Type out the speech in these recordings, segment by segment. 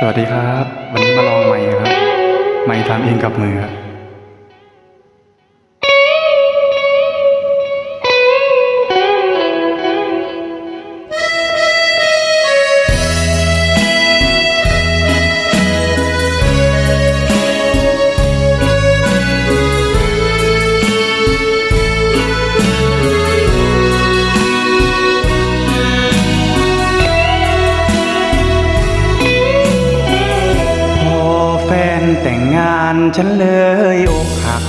สวัสดีครับ วันนี้มาลองใหม่ครับใหม่ทำเองกับมือครับ ฉันเลยอกหัก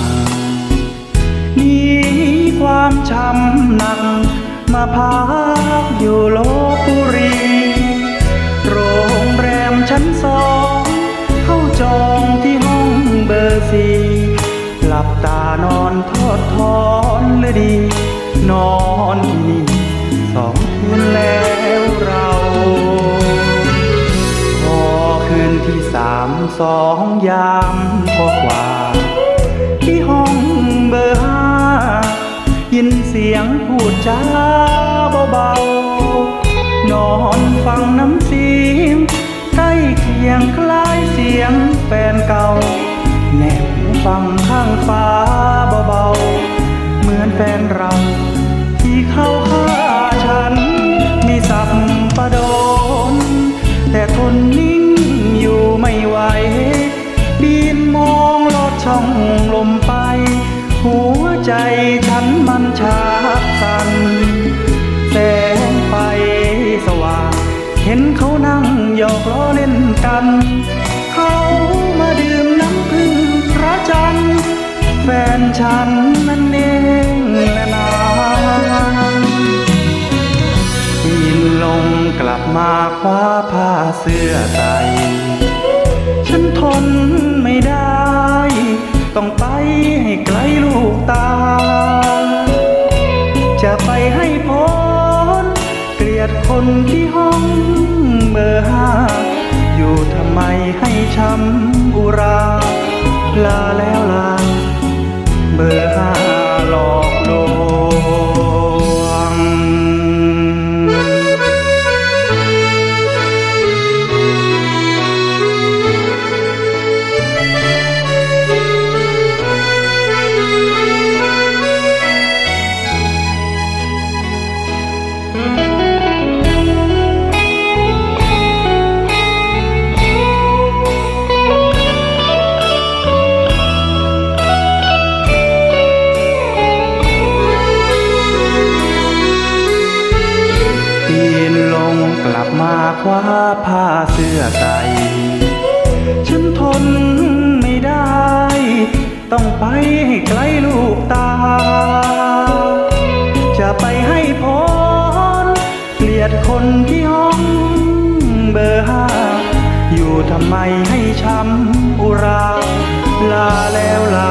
หนีความช้ำหนัก มาพักอยู่ลบบุรี โรงแรมชั้นสอง เข้าจองที่ห้องเบอร์สี่หลับตานอนทอดทอนเลยดี นอนที่นี่สองคืนแล้ว สองยามกว่า ที่ห้องเบอร์ห้ายินเสียงพูดจาเบาๆ นอนฟังน้ำเสียงใกล้เคียงคล้ายเสียงแฟนเก่า แนบหูฟังข้างฟ้าเบาๆ เหมือนแฟนเราที่เข้าฆ่าฉัน มีสับประโดน แต่ทนนิ่งอยู่ ไหวบินมองลอดช่องลมไป หัวใจฉันมันชาสั่นแสงไฟสว่าง เห็นเขานั่งหยอกล้อเล่นกัน เขามาดื่มน้ำพึ่งพระจันทร์แฟนฉันนั้นเองและนางยินลงกลับมาคว้าผ้าเสื้อใส่ นทนไม่ได้ ต้องไปให้ไกลลูกตา จะไปให้พ้นเกลียดคนที่ห้องเบอร์ห้าอยู่ทำไมให้ช้ำอุรา ลาแล้ว คว้าผ้าเสื้อใส่ ฉันทนไม่ได้ ต้องไปให้ไกลลูกตา จะไปให้พ้นเกลียดคนที่ห้องเบอร์ห้าอยู่ทำไมให้ช้ำอุรา ลาแล้วลา